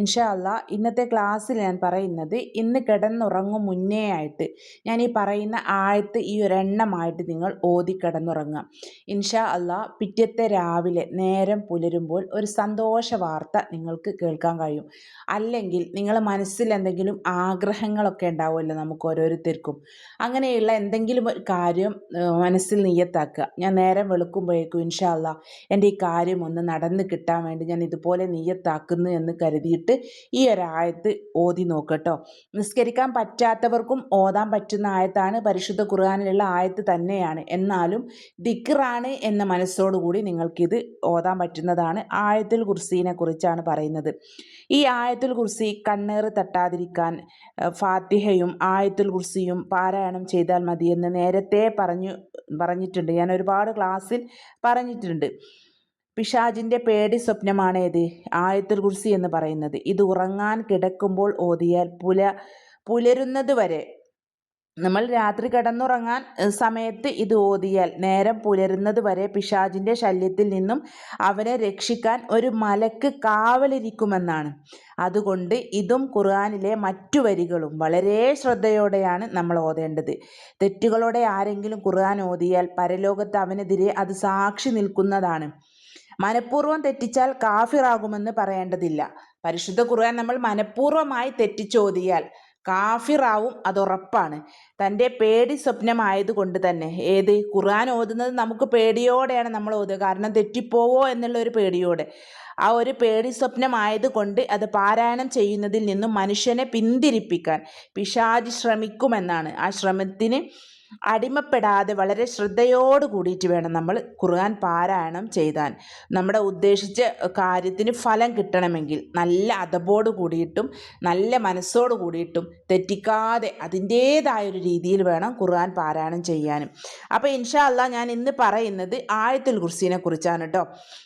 ഇൻഷാ ഇന്നത്തെ ക്ലാസ്സിൽ ഞാൻ പറയുന്നത് ഇന്ന് കിടന്നുറങ്ങും മുന്നേ ആയിട്ട്. ഞാൻ ഈ പറയുന്ന ആഴത്ത് ഈ ഒരെണ്ണമായിട്ട് നിങ്ങൾ ഓതി കിടന്നുറങ്ങാം ഇൻഷാ അല്ല പിറ്റത്തെ രാവിലെ നേരം പുലരുമ്പോൾ ഒരു സന്തോഷ വാർത്ത നിങ്ങൾക്ക് കേൾക്കാൻ കഴിയും. അല്ലെങ്കിൽ നിങ്ങൾ മനസ്സിൽ എന്തെങ്കിലും ആഗ്രഹങ്ങളൊക്കെ ഉണ്ടാവുമല്ലോ നമുക്ക് ഓരോരുത്തർക്കും. അങ്ങനെയുള്ള എന്തെങ്കിലും ഒരു കാര്യം മനസ്സിൽ നീയത്താക്കുക ഞാൻ നേരം വെളുക്കുമ്പോഴേക്കും ഇൻഷാ അല്ല എന്റെ ഈ കാര്യം ഒന്ന് നടന്ന് കിട്ടാൻ വേണ്ടി ഞാൻ ഇതുപോലെ നീയത്താക്കുന്നു എന്ന് കരുതിയിട്ട് ഈ ഒരായത്ത് ഓതി നോക്കട്ടോ. നിസ്കരിക്കാൻ പറ്റാത്തവർക്കും ഓതാൻ പറ്റുന്ന ആയത്താണ് പരിശുദ്ധ ഖുർആാനിലുള്ള ആയത്ത് തന്നെയാണ്. എന്നാലും ദിക്റാണ് എന്ന മനസ്സോടുകൂടി നിങ്ങൾക്കിത് ഓതാൻ പറ്റുന്നതാണ്. ആയത്തുൽ കുർസീനെ കുറിച്ചാണ് പറയുന്നത്. ഈ ആയത്തുൽ കുർസി കണ്ണേറ് തട്ടാതിരിക്കാൻ ഫാത്തിഹയും ആയത്തുൽ കുർസിയും പാരായണം ചെയ്താൽ മതിയെന്ന് നേരത്തെ പറഞ്ഞു പറഞ്ഞിട്ടുണ്ട്. ഞാൻ ഒരുപാട് ക്ലാസ്സിൽ പറഞ്ഞിട്ടുണ്ട്. പിശാജിന്റെ പേടി സ്വപ്നമാണ് ഇത് ആയത്തുൽ കുർസി എന്ന് പറയുന്നത്. ഇത് ഉറങ്ങാൻ കിടക്കുമ്പോൾ ഓതിയാൽ പുല പുലരുന്നത് വരെ നമ്മൾ രാത്രി കിടന്നുറങ്ങാൻ സമയത്ത് ഇത് ഓതിയാൽ നേരം പുലരുന്നത് വരെ പിശാജിന്റെ ശല്യത്തിൽ നിന്നും അവനെ രക്ഷിക്കാൻ ഒരു മലക്ക് കാവലിരിക്കുമെന്നാണ്. അതുകൊണ്ട് ഇതും ഖുർആാനിലെ മറ്റു വരികളും. വളരെ ശ്രദ്ധയോടെയാണ് നമ്മൾ ഓതേണ്ടത്. തെറ്റുകളോടെ ആരെങ്കിലും ഖുർആൻ ഓതിയാൽ പരലോകത്ത് അവനെതിരെ അത് സാക്ഷി നിൽക്കുന്നതാണ്. മനഃപൂർവം തെറ്റിച്ചാൽ കാഫിറാകുമെന്ന് പറയേണ്ടതില്ല. പരിശുദ്ധ ഖുർആൻ നമ്മൾ മനഃപൂർവമായി തെറ്റിച്ചോതിയാൽ കാഫിറാവും അതുറപ്പാണ്. തന്റെ പേടി സ്വപ്നമായതുകൊണ്ട് തന്നെ. ഏത്? ഖുർആൻ ഓതുന്നത് നമുക്ക് പേടിയോടെയാണ് നമ്മൾ ഓതുക. കാരണം തെറ്റിപ്പോവോ എന്നുള്ള ഒരു പേടിയോടെ. ആ ഒരു പേടി സ്വപ്നമായതുകൊണ്ട് അത് പാരായണം ചെയ്യുന്നതിൽ നിന്നും മനുഷ്യനെ പിന്തിരിപ്പിക്കാൻ പിശാജ് ശ്രമിക്കുമെന്നാണ്. ആ ശ്രമത്തിന് അടിമപ്പെടാതെ വളരെ ശ്രദ്ധയോട് കൂടിയിട്ട് വേണം നമ്മൾ ഖുർആൻ പാരായണം ചെയ്താൻ നമ്മുടെ ഉദ്ദേശിച്ച കാര്യത്തിന് ഫലം കിട്ടണമെങ്കിൽ നല്ല അതബോട് കൂടിയിട്ടും നല്ല മനസ്സോട് കൂടിയിട്ടും തെറ്റിക്കാതെ അതിന്റേതായൊരു രീതിയിൽ വേണം ഖുർആൻ പാരായണം ചെയ്യാനും. അപ്പോൾ ഇൻഷാ അല്ലാ ഞാൻ ഇന്ന് പറയുന്നത് ആയത്തുൽ കുർസീനെ കുറിച്ചാണ് കേട്ടോ.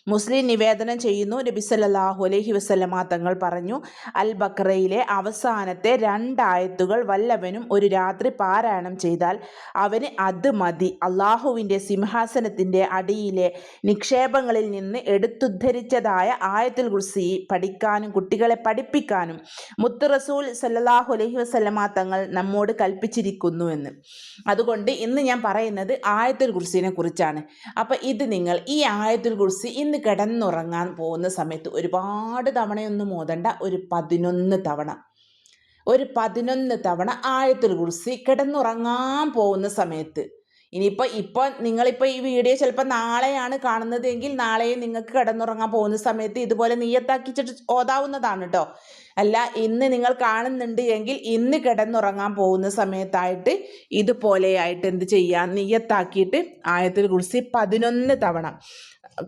മുസ്ലിം നിവേദനം ചെയ്യുന്നു. നബി സല്ലല്ലാഹു അലൈഹി വസല്ലമ തങ്ങൾ പറഞ്ഞു അൽ ബക്രയിലെ അവസാനത്തെ രണ്ടായത്തുകൾ വല്ലവനും ഒരു രാത്രി പാരായണം ചെയ്താൽ അവന് അത് മതി. അള്ളാഹുവിന്റെ സിംഹാസനത്തിന്റെ അടിയിലെ നിക്ഷേപങ്ങളിൽ നിന്ന് എടുത്തുദ്ധരിച്ചതായ ആയത്തിൽ കുർസി പഠിക്കാനും കുട്ടികളെ പഠിപ്പിക്കാനും മുത്ത് റസൂൽ സല്ലാഹു അലഹി വസ്ലമ തങ്ങൾ നമ്മോട് കൽപ്പിച്ചിരിക്കുന്നു എന്ന്. അതുകൊണ്ട് ഇന്ന് ഞാൻ പറയുന്നത് ആയത്തിൽ കുർസിനെ കുറിച്ചാണ്. അപ്പം ഇത് നിങ്ങൾ ഈ ആയത്തിൽ കുർസി ഇന്ന് കിടന്നുറങ്ങാൻ പോകുന്ന സമയത്ത് ഒരുപാട് തവണയൊന്നും ഓതണ്ട ഒരു പതിനൊന്ന് തവണ. ഒരു പതിനൊന്ന് തവണ ആയത്തിൽ കുറിച്ച് കിടന്നുറങ്ങാൻ പോകുന്ന സമയത്ത്. ഇനിയിപ്പോൾ ഇപ്പോൾ നിങ്ങളിപ്പോൾ ഈ വീഡിയോ ചിലപ്പോൾ നാളെയാണ് കാണുന്നതെങ്കിൽ നാളെയും നിങ്ങൾക്ക് കിടന്നുറങ്ങാൻ പോകുന്ന സമയത്ത് ഇതുപോലെ നീയത്താക്കിച്ചിട്ട് ഓതാവുന്നതാണ് കേട്ടോ അല്ല ഇന്ന് നിങ്ങൾ കാണുന്നുണ്ട് എങ്കിൽ ഇന്ന് കിടന്നുറങ്ങാൻ പോകുന്ന സമയത്തായിട്ട് ഇതുപോലെയായിട്ട് എന്ത് ചെയ്യാം? നീയത്താക്കിയിട്ട് ആയത്തിൽ കുറിച്ച് പതിനൊന്ന് തവണ.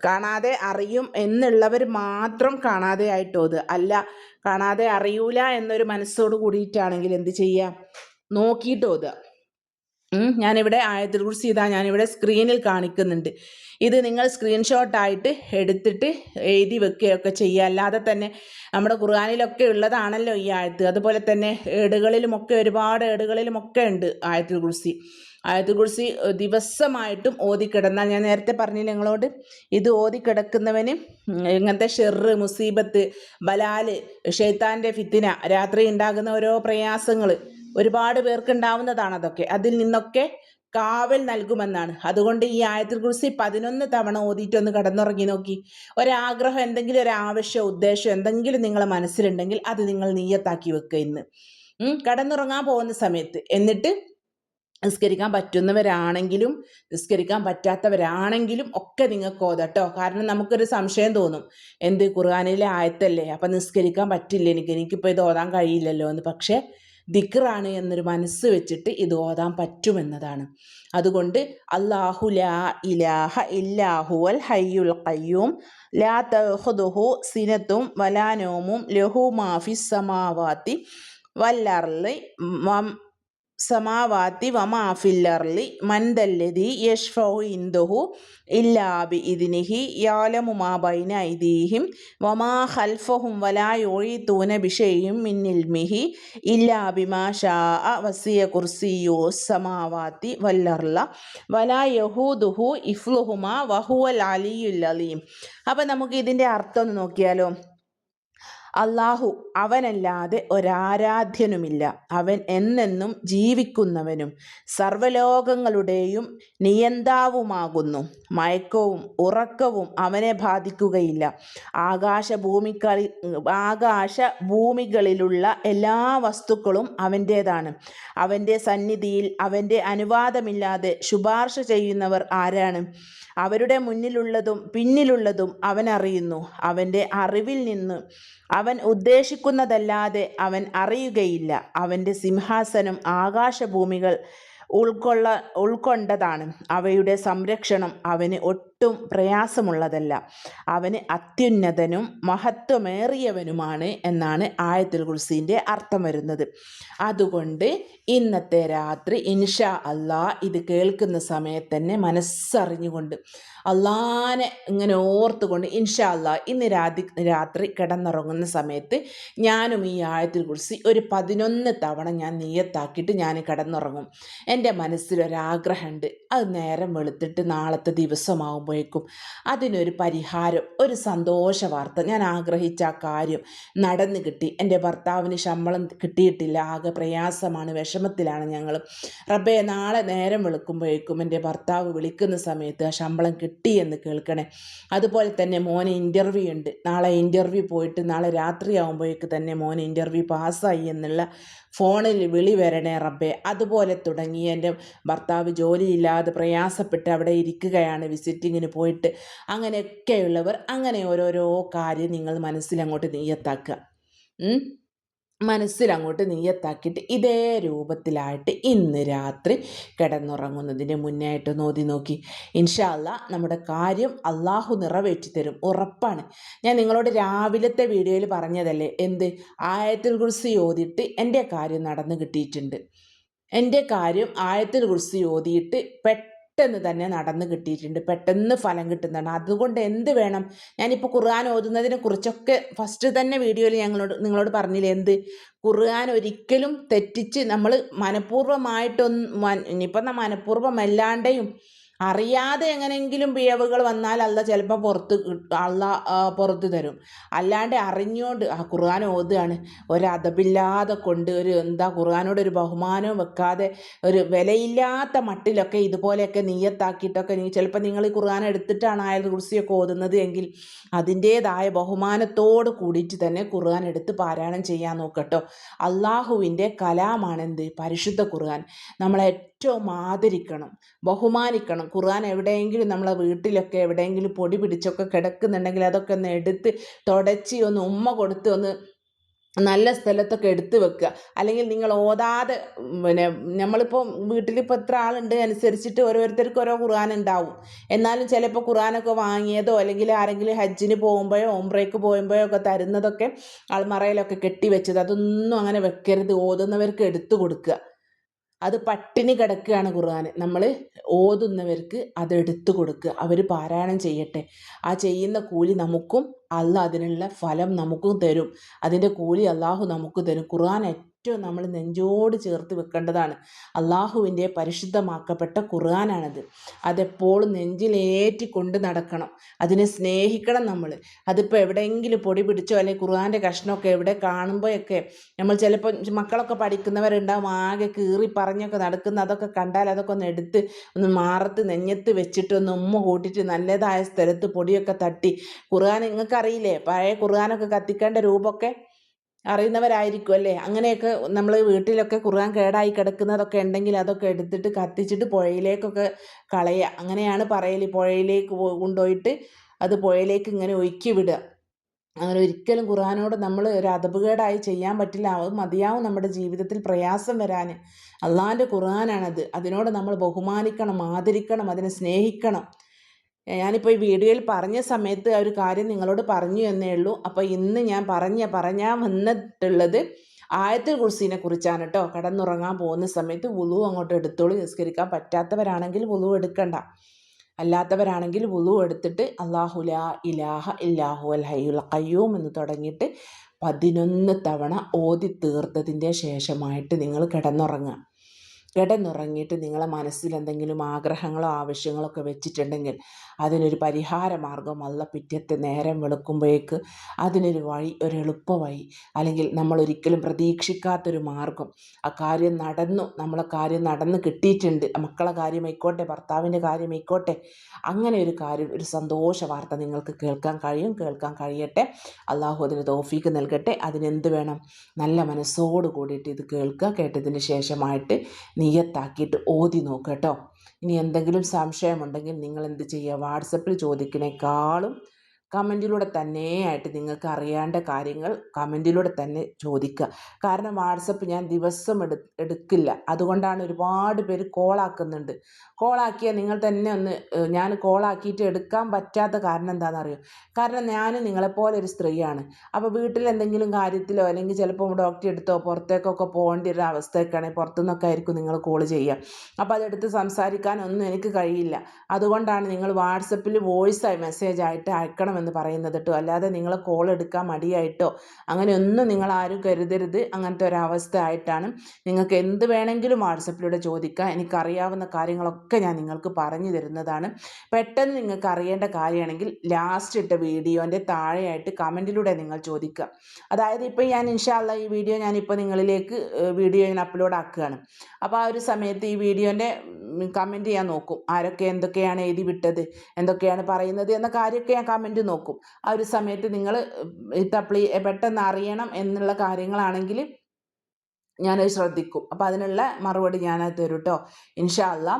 കാണാതെ അറിയും എന്നുള്ളവർ മാത്രം കാണാതെ ആയിട്ടോ അത്. അല്ല കാണാതെ അറിയൂല എന്നൊരു മനസ്സോട് കൂടിയിട്ടാണെങ്കിൽ എന്ത് ചെയ്യുക നോക്കിയിട്ടോ അത്. ഞാനിവിടെ ആയത്തിൽ കുറിച്ച് ഇതാ ഞാനിവിടെ സ്ക്രീനിൽ കാണിക്കുന്നുണ്ട്. ഇത് നിങ്ങൾ സ്ക്രീൻഷോട്ടായിട്ട് എടുത്തിട്ട് എഴുതി വെക്കുകയൊക്കെ ചെയ്യുക. അല്ലാതെ തന്നെ നമ്മുടെ ഖുർആാനിലൊക്കെ ഉള്ളതാണല്ലോ ഈ ആയത്ത്. അതുപോലെ തന്നെ ഏടുകളിലുമൊക്കെ ഒരുപാട് ഏടുകളിലുമൊക്കെ ഉണ്ട് ആയത്തിൽ കുറിച്ച് ആയത്തിൽ കുറിച്ച് ദിവസമായിട്ടും ഓതിക്കിടന്നാൽ ഞാൻ നേരത്തെ പറഞ്ഞില്ല നിങ്ങളോട്? ഇത് ഓതിക്കിടക്കുന്നവന് ഇങ്ങനത്തെ ഷെറ് മുസീബത്ത് ബലാൽ ഷെയ്ത്താന്റെ ഫിത്തിന രാത്രി ഉണ്ടാകുന്ന ഓരോ പ്രയാസങ്ങൾ ഒരുപാട് പേർക്കുണ്ടാവുന്നതാണ് അതൊക്കെ. അതിൽ നിന്നൊക്കെ കാവൽ നൽകുമെന്നാണ്. അതുകൊണ്ട് ഈ ആയത്തിൽ കുറിച്ച് പതിനൊന്ന് തവണ ഓതിയിട്ടൊന്ന് കടന്നുറങ്ങി നോക്കി. ഒരാഗ്രഹം എന്തെങ്കിലും ഒരു ആവശ്യം ഉദ്ദേശം എന്തെങ്കിലും നിങ്ങളെ മനസ്സിലുണ്ടെങ്കിൽ അത് നിങ്ങൾ നീയത്താക്കി വെക്കുക ഇന്ന്. കടന്നുറങ്ങാൻ പോകുന്ന സമയത്ത്. എന്നിട്ട് നിസ്കരിക്കാൻ പറ്റുന്നവരാണെങ്കിലും നിസ്കരിക്കാൻ പറ്റാത്തവരാണെങ്കിലും ഒക്കെ നിങ്ങൾക്ക് ഓതട്ടോ കാരണം നമുക്കൊരു സംശയം തോന്നും. എന്ത് ഖുർആാനിലെ ആയത്തല്ലേ? അപ്പം നിസ്കരിക്കാൻ പറ്റില്ല എനിക്ക് എനിക്കിപ്പോൾ ഇത് ഓതാൻ കഴിയില്ലല്ലോ എന്ന്. പക്ഷേ ദിക്റാണ് എന്നൊരു മനസ്സ് വെച്ചിട്ട് ഇത് ഓതാൻ പറ്റുമെന്നതാണ്. അതുകൊണ്ട് അള്ളാഹു ലാ ഇലാഹ ഇല്ലാഹു അൽ ഹയ്യുൽ ഖയ്യൂം. ലാ തഹുദുഹു സിനത്തും വലാനോമും ലഹു മാഫി സമാവാത്തി വല്ലർലി സമാവാത്തി വമാഫില്ലർലി മന്ദല്ലതി യഷ്ഫൗ ഇന്ദുഹു ഇല്ലാബി ഇതിനിഹി യാലമു മാ ബൈന ഐദീഹിം വമാ ഹൽഫഹും വലാ യോഴി തൂന മിൻ മിന്നിൽമിഹി ഇല്ലാ ബിമാ ശാഅ വസിയ കുർസിയോ സമാവാത്തി വല്ലർല വലാ യഹൂദുഹു ഇഫ്ലുഹുമാ വഹുവൽ അലിയുൽ അലീം. അപ്പം നമുക്ക് ഇതിന്റെ അർത്ഥം ഒന്ന് നോക്കിയാലോ? അള്ളാഹു അവനല്ലാതെ ഒരാരാധ്യനുമില്ല. അവൻ എന്നെന്നും ജീവിക്കുന്നവനും സർവലോകങ്ങളുടെയും നിയന്താവുമാകുന്നു. മയക്കവും ഉറക്കവും അവനെ ബാധിക്കുകയില്ല. ആകാശഭൂമിക്കളി ആകാശ ഭൂമികളിലുള്ള എല്ലാ വസ്തുക്കളും അവന്റേതാണ് അവന്റെ സന്നിധിയിൽ അവന്റെ അനുവാദമില്ലാതെ ശുപാർശ ചെയ്യുന്നവർ ആരാണ്? അവരുടെ മുന്നിലുള്ളതും പിന്നിലുള്ളതും അവൻ അറിയുന്നു അവന്റെ അറിവിൽ നിന്ന് അവൻ ഉദ്ദേശിക്കുന്നതല്ലാതെ അവൻ അറിയുകയില്ല. അവന്റെ സിംഹാസനം ആകാശഭൂമികൾ ഉൾക്കൊള്ള ഉൾക്കൊണ്ടതാണ്. അവയുടെ സംരക്ഷണം അവന് ഒട്ടും പ്രയാസമുള്ളതല്ല. അവന് അത്യുന്നതനും മഹത്വമേറിയവനുമാണ് എന്നാണ് ആയത്തിൽ കുൽസീന്റെ അർത്ഥം വരുന്നത്. അതുകൊണ്ട് ഇന്നത്തെ രാത്രി ഇൻഷാ അള്ളാ ഇത് കേൾക്കുന്ന സമയത്ത് തന്നെ മനസ്സറിഞ്ഞുകൊണ്ട് അള്ളാനെ ഇങ്ങനെ ഓർത്തുകൊണ്ട് ഇൻഷാ അള്ളാ ഇന്ന് രാത്രി രാത്രി കിടന്നുറങ്ങുന്ന സമയത്ത് ഞാനും ഈ ആയത്തിൽ കുറിച്ച് ഒരു പതിനൊന്ന് തവണ ഞാൻ നീയത്താക്കിയിട്ട് ഞാൻ കിടന്നുറങ്ങും. എന്റെ മനസ്സിലൊരാഗ്രഹമുണ്ട്. അത് നേരം വെളുത്തിട്ട് നാളത്തെ ദിവസമാകുമ്പോഴേക്കും അതിനൊരു പരിഹാരം ഒരു സന്തോഷ വാർത്ത ഞാൻ ആഗ്രഹിച്ച ആ കാര്യം നടന്നു കിട്ടി. എന്റെ ഭർത്താവിന് ശമ്പളം കിട്ടിയിട്ടില്ല. ആകെ പ്രയാസമാണ് വിഷമത്തിലാണ് ഞങ്ങൾ. റബ്ബേ നാളെ നേരം വെളുക്കുമ്പോഴേക്കും എന്റെ ഭർത്താവ് വിളിക്കുന്ന സമയത്ത് ആ ശമ്പളം കിട്ടി എന്ന് കേൾക്കണേ. അതുപോലെ തന്നെ മോന് ഇന്റർവ്യൂ ഉണ്ട്. നാളെ ഇന്റർവ്യൂ പോയിട്ട് നാളെ രാത്രി രാത്രിയാകുമ്പോഴേക്ക് തന്നെ മോനെ ഇന്റർവ്യൂ പാസ്സായി എന്നുള്ള ഫോണിൽ വിളി വരണേ റബ്ബേ. അതുപോലെ തുടങ്ങി എന്റെ ഭർത്താവ് ജോലിയില്ലാതെ പ്രയാസപ്പെട്ട് അവിടെ ഇരിക്കുകയാണ് വിസിറ്റിങ്ങിന് പോയിട്ട് അങ്ങനെയൊക്കെയുള്ളവർ അങ്ങനെ ഓരോരോ കാര്യം നിങ്ങൾ മനസ്സിലങ്ങോട്ട് നീയത്താക്കുക മനസ്സിലങ്ങോട്ട് നീയത്താക്കിയിട്ട് ഇതേ രൂപത്തിലായിട്ട് ഇന്ന് രാത്രി കിടന്നുറങ്ങുന്നതിന് മുന്നേ ആയിട്ട് നോതി നോക്കി. ഇൻഷാല്ല നമ്മുടെ കാര്യം അള്ളാഹു നിറവേറ്റി തരും. ഉറപ്പാണ്. ഞാൻ നിങ്ങളോട് രാവിലത്തെ വീഡിയോയിൽ പറഞ്ഞതല്ലേ? എന്ത്? ആയത്തിൽ കുറിച്ച് ഓതിയിട്ട് എന്റെ കാര്യം നടന്നു കിട്ടിയിട്ടുണ്ട്. എന്റെ കാര്യം ആയത്തിൽ കുറിച്ച് ഓതിയിട്ട് പെട്ടെന്ന് പെട്ടെന്ന് തന്നെ നടന്നു കിട്ടിയിട്ടുണ്ട്. പെട്ടെന്ന് ഫലം കിട്ടുന്നതാണ്. അതുകൊണ്ട് എന്ത് വേണം? ഞാനിപ്പോൾ ഖുർആൻ ഓതുന്നതിനെ കുറിച്ചൊക്കെ ഫസ്റ്റ് തന്നെ വീഡിയോയിൽ ഞങ്ങളോട് നിങ്ങളോട് പറഞ്ഞില്ലേ എന്ത്? ഖുർആൻ ഒരിക്കലും തെറ്റിച്ച് നമ്മൾ മനഃപൂർവമായിട്ടൊന്നും ഇനിയിപ്പം മനഃപൂർവം അല്ലാണ്ടെയും അറിയാതെ എങ്ങനെയെങ്കിലും പിഴവുകൾ വന്നാൽ അല്ല ചിലപ്പോൾ പുറത്ത് അള്ള പുറത്ത് തരും. അല്ലാണ്ട് അറിഞ്ഞുകൊണ്ട് ആ ഖുർആൻ ഓതുകയാണ് ഒരതപില്ലാതെ കൊണ്ട് ഒരു എന്താ ഖുർആനോട് ഒരു ബഹുമാനവും വെക്കാതെ ഒരു വിലയില്ലാത്ത മട്ടിലൊക്കെ ഇതുപോലെയൊക്കെ നീയത്താക്കിയിട്ടൊക്കെ നീ ചിലപ്പോൾ നിങ്ങൾ ഈ ഖുർആൻ എടുത്തിട്ടാണ് ആയത് കുറിച്ചൊക്കെ ഓതുന്നത് എങ്കിൽ അതിന്റേതായ ബഹുമാനത്തോട് കൂടിയിട്ട് തന്നെ ഖുർആൻ എടുത്ത് പാരായണം ചെയ്യാൻ നോക്കട്ടോ അള്ളാഹുവിന്റെ കലാമാണെന്ത്? പരിശുദ്ധ ഖുർആൻ. നമ്മളെ ഏറ്റവും ആദരിക്കണം ബഹുമാനിക്കണം. ഖുർആൻ എവിടെയെങ്കിലും നമ്മളെ വീട്ടിലൊക്കെ എവിടെയെങ്കിലും പൊടി പിടിച്ചൊക്കെ കിടക്കുന്നുണ്ടെങ്കിൽ അതൊക്കെ ഒന്ന് എടുത്ത് തുടച്ച് ഒന്ന് ഉമ്മ കൊടുത്ത് ഒന്ന് നല്ല സ്ഥലത്തൊക്കെ എടുത്തു വെക്കുക. അല്ലെങ്കിൽ നിങ്ങൾ ഓതാതെ പിന്നെ നമ്മളിപ്പോൾ വീട്ടിലിപ്പോൾ എത്ര ആളുണ്ട് അനുസരിച്ചിട്ട് ഓരോരുത്തർക്ക് ഓരോ ഖുർആൻ ഉണ്ടാവും. എന്നാലും ചിലപ്പോൾ ഖുർആനൊക്കെ വാങ്ങിയതോ അല്ലെങ്കിൽ ആരെങ്കിലും ഹജ്ജിന് പോകുമ്പോഴോ ഓംബ്രേക്ക് പോകുമ്പോഴോ ഒക്കെ തരുന്നതൊക്കെ ആൾമറയിലൊക്കെ കെട്ടി വെച്ചത്. അതൊന്നും അങ്ങനെ വെക്കരുത്. ഓതുന്നവർക്ക് എടുത്തു കൊടുക്കുക. അത് പട്ടിണി കിടക്കുകയാണ് ഖുർആൻ. നമ്മൾ ഓതുന്നവർക്ക് അത് എടുത്തു കൊടുക്കുക. അവർ പാരായണം ചെയ്യട്ടെ. ആ ചെയ്യുന്ന കൂലി നമുക്കും അല്ല അതിനുള്ള ഫലം നമുക്കും തരും. അതിന്റെ കൂലി അള്ളാഹു നമുക്ക് തരും. ഖുർആൻ ഏറ്റവും നമ്മൾ നെഞ്ചോട് ചേർത്ത് വെക്കേണ്ടതാണ്. അള്ളാഹുവിന്റെ പരിശുദ്ധമാക്കപ്പെട്ട ഖുർആാനാണത്. അതെപ്പോഴും നെഞ്ചിലേറ്റി കൊണ്ട് നടക്കണം. അതിനെ സ്നേഹിക്കണം നമ്മൾ. അതിപ്പോൾ എവിടെയെങ്കിലും പൊടി പിടിച്ചോ അല്ലെങ്കിൽ ഖുർആന്റെ കഷ്ണമൊക്കെ എവിടെ കാണുമ്പോഴൊക്കെ നമ്മൾ ചിലപ്പോൾ മക്കളൊക്കെ പഠിക്കുന്നവരുണ്ടാവും ആകെ കീറി പറഞ്ഞൊക്കെ നടക്കുന്ന അതൊക്കെ കണ്ടാൽ അതൊക്കെ ഒന്ന് എടുത്ത് ഒന്ന് മാറത്ത് നെഞ്ഞത്ത് വെച്ചിട്ട് ഒന്ന് ഉമ്മ കൂട്ടിയിട്ട് നല്ലതായ സ്ഥലത്ത് പൊടിയൊക്കെ തട്ടി. ഖുർആൻ നിങ്ങൾക്കറിയില്ലേ? പഴയ ഖുർആാനൊക്കെ കത്തിക്കേണ്ട രൂപമൊക്കെ അറിയുന്നവരായിരിക്കും അല്ലേ അങ്ങനെയൊക്കെ നമ്മൾ വീട്ടിലൊക്കെ കുറുകാൻ കേടായി കിടക്കുന്നതൊക്കെ ഉണ്ടെങ്കിൽ അതൊക്കെ എടുത്തിട്ട് കത്തിച്ചിട്ട് പുഴയിലേക്കൊക്കെ കളയുക. അങ്ങനെയാണ് പറയൽ പുഴയിലേക്ക് കൊണ്ടുപോയിട്ട് അത് പുഴയിലേക്ക് ഇങ്ങനെ ഒഴുക്കി വിടുക. അങ്ങനെ ഒരിക്കലും ഖുർആനോട് നമ്മൾ ഒരു അതപുകേടായി ചെയ്യാൻ പറ്റില്ല. അത് മതിയാവും നമ്മുടെ ജീവിതത്തിൽ പ്രയാസം വരാൻ അള്ളാന്റെ ഖുർആാനാണത്. അതിനോട് നമ്മൾ ബഹുമാനിക്കണം ആദരിക്കണം അതിനെ സ്നേഹിക്കണം. ഞാനിപ്പോൾ ഈ വീഡിയോയിൽ പറഞ്ഞ സമയത്ത് ഒരു കാര്യം നിങ്ങളോട് പറഞ്ഞു എന്നേ ഉള്ളൂ. അപ്പോൾ ഇന്ന് ഞാൻ പറഞ്ഞ പറഞ്ഞാൽ വന്നിട്ടുള്ളത് ആയത്തിൽ കുർസീനെ കുറിച്ചാണ് കേട്ടോ കിടന്നുറങ്ങാൻ പോകുന്ന സമയത്ത് വുളു അങ്ങോട്ട് എടുത്തോളൂ. നിസ്കരിക്കാൻ പറ്റാത്തവരാണെങ്കിൽ വുളു എടുക്കണ്ട. അല്ലാത്തവരാണെങ്കിൽ വുളു എടുത്തിട്ട് അള്ളാഹുല ഇലാഹ ഇല്ലാഹു അൽ ഹയ്യുൽ ഖയ്യൂം എന്ന് തുടങ്ങിയിട്ട് പതിനൊന്ന് തവണ ഓതി തീർത്തതിന്റെ ശേഷമായിട്ട് നിങ്ങൾ കിടന്നുറങ്ങുക. കിടന്നുറങ്ങിയിട്ട് നിങ്ങളെ മനസ്സിൽ എന്തെങ്കിലും ആഗ്രഹങ്ങളോ ആവശ്യങ്ങളോ ഒക്കെ വെച്ചിട്ടുണ്ടെങ്കിൽ അതിനൊരു പരിഹാര മാർഗം അല്ല പിറ്റത്തെ നേരം വെളുക്കുമ്പോഴേക്ക് അതിനൊരു വഴി ഒരു എളുപ്പ വഴി അല്ലെങ്കിൽ നമ്മൾ ഒരിക്കലും പ്രതീക്ഷിക്കാത്തൊരു മാർഗം ആ കാര്യം നടന്നു നമ്മളെ കാര്യം നടന്ന് കിട്ടിയിട്ടുണ്ട് മക്കളെ കാര്യമായിക്കോട്ടെ ഭർത്താവിന്റെ കാര്യമായിക്കോട്ടെ അങ്ങനെ ഒരു കാര്യം ഒരു സന്തോഷ വാർത്ത നിങ്ങൾക്ക് കേൾക്കാൻ കഴിയും കേൾക്കാൻ കഴിയട്ടെ. അള്ളാഹു അതിന് തോഫീക്ക് നൽകട്ടെ. അതിനെന്ത് വേണം? നല്ല മനസ്സോട് കൂടിയിട്ട് ഇത് കേൾക്കുക. കേട്ടതിന് ശേഷമായിട്ട് നിയത്താക്കിയിട്ട് ഓതി നോക്കുക കേട്ടോ. ഇനി എന്തെങ്കിലും സംശയമുണ്ടെങ്കിൽ നിങ്ങൾ എന്ത് ചെയ്യുക? വാട്സപ്പിൽ ചോദിക്കുന്നേക്കാളും കമന്റിലൂടെ തന്നെയായിട്ട് നിങ്ങൾക്ക് അറിയേണ്ട കാര്യങ്ങൾ കമന്റിലൂടെ തന്നെ ചോദിക്കുക. കാരണം വാട്സപ്പ് ഞാൻ ദിവസം എടു എടുക്കില്ല. അതുകൊണ്ടാണ് ഒരുപാട് പേര് കോളാക്കുന്നുണ്ട് കോളാക്കിയാൽ നിങ്ങൾ തന്നെ ഒന്ന് ഞാൻ കോളാക്കിയിട്ട് എടുക്കാൻ പറ്റാത്ത കാരണം എന്താണെന്നറിയോ? കാരണം ഞാൻ നിങ്ങളെപ്പോലെ ഒരു സ്ത്രീയാണ്. അപ്പോൾ വീട്ടിൽ എന്തെങ്കിലും കാര്യത്തിലോ അല്ലെങ്കിൽ ചിലപ്പോൾ ഡോക്ടറെ എടുത്തോ പുറത്തേക്കൊക്കെ പോകേണ്ട ഒരു അവസ്ഥയൊക്കെയാണെങ്കിൽ പുറത്തുനിന്നൊക്കെ ആയിരിക്കും നിങ്ങൾ കോൾ ചെയ്യുക. അപ്പോൾ അതെടുത്ത് സംസാരിക്കാനൊന്നും എനിക്ക് കഴിയില്ല. അതുകൊണ്ടാണ് നിങ്ങൾ വാട്സപ്പിൽ ആയി മെസ്സേജ് ആയിട്ട് അയക്കണം എന്ന് പറയുന്നത് കേട്ടോ. അല്ലാതെ നിങ്ങൾ കോൾ എടുക്കാൻ മടിയായിട്ടോ അങ്ങനെയൊന്നും നിങ്ങൾ ആരും കരുതരുത്. അങ്ങനത്തെ ഒരവസ്ഥ ആയിട്ടാണ് നിങ്ങൾക്ക് എന്ത് വേണമെങ്കിലും വാട്സപ്പിലൂടെ ചോദിക്കാം. എനിക്കറിയാവുന്ന കാര്യങ്ങളൊക്കെ ഞാൻ നിങ്ങൾക്ക് പറഞ്ഞു തരുന്നതാണ്. പെട്ടെന്ന് നിങ്ങൾക്ക് അറിയേണ്ട കാര്യമാണെങ്കിൽ ലാസ്റ്റ് ഇട്ട വീഡിയോന്റെ താഴെയായിട്ട് കമന്റിലൂടെ നിങ്ങൾ ചോദിക്കുക. അതായത് ഇപ്പോൾ ഞാൻ ഇൻഷാല്ല ഈ വീഡിയോ ഞാനിപ്പോൾ നിങ്ങളിലേക്ക് വീഡിയോ ഞാൻ അപ്ലോഡ് ആക്കുകയാണ്. അപ്പോൾ ആ ഒരു സമയത്ത് ഈ വീഡിയോന്റെ കമന്റ് ഞാൻ നോക്കും. ആരൊക്കെ എന്തൊക്കെയാണ് എഴുതി വിട്ടത് എന്തൊക്കെയാണ് പറയുന്നത് എന്ന കാര്യമൊക്കെ ഞാൻ കമന്റ് നോക്കും. ആ ഒരു സമയത്ത് നിങ്ങൾ തപ്ലി പെട്ടെന്ന് അറിയണം എന്നുള്ള കാര്യങ്ങളാണെങ്കിൽ ഞാനത് ശ്രദ്ധിക്കും. അപ്പോൾ അതിനുള്ള മറുപടി ഞാനത് തരും കേട്ടോ ഇൻഷാല്ല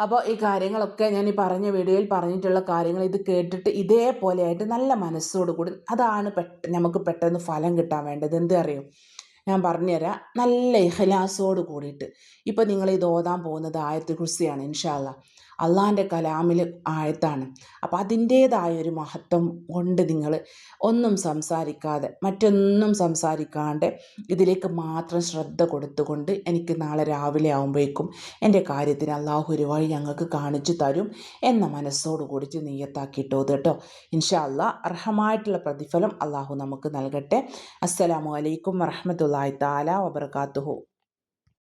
അപ്പോൾ ഈ കാര്യങ്ങളൊക്കെ ഞാൻ ഈ പറഞ്ഞ വീഡിയോയിൽ പറഞ്ഞിട്ടുള്ള കാര്യങ്ങൾ ഇത് കേട്ടിട്ട് ഇതേപോലെയായിട്ട് നല്ല മനസ്സോട് കൂടി അതാണ് പെട്ട നമുക്ക് പെട്ടെന്ന് ഫലം കിട്ടാൻ വേണ്ടത്. എന്ത് അറിയും? ഞാൻ പറഞ്ഞുതരാം. നല്ല ഇഹലാസോട് കൂടിയിട്ട്. ഇപ്പോൾ നിങ്ങൾ ഇത് ഓതാൻ പോകുന്നത് ആയത്ത് കുറിസിയാണ് ഇൻഷാല്ല അള്ളാന്റെ കലാമിൽ ആയത്താണ്. അപ്പോൾ അതിന്റേതായ ഒരു മഹത്വം കൊണ്ട് നിങ്ങൾ ഒന്നും സംസാരിക്കാതെ മറ്റൊന്നും സംസാരിക്കാണ്ട് ഇതിലേക്ക് മാത്രം ശ്രദ്ധ കൊടുത്തുകൊണ്ട് എനിക്ക് നാളെ രാവിലെ ആകുമ്പോഴേക്കും എന്റെ കാര്യത്തിന് അള്ളാഹു ഒരു വഴി ഞങ്ങൾക്ക് കാണിച്ചു തരും എന്ന മനസ്സോട് കൂടിച്ച് നീയത്താക്കിയിട്ടോ കേട്ടോ. ഇൻഷാ അള്ളാഹ് അർഹമായിട്ടുള്ള പ്രതിഫലം അള്ളാഹു നമുക്ക് നൽകട്ടെ. അസ്സലാമു അലൈക്കും വറഹമത്തല്ലാ താല വബർക്കാത്തുഹു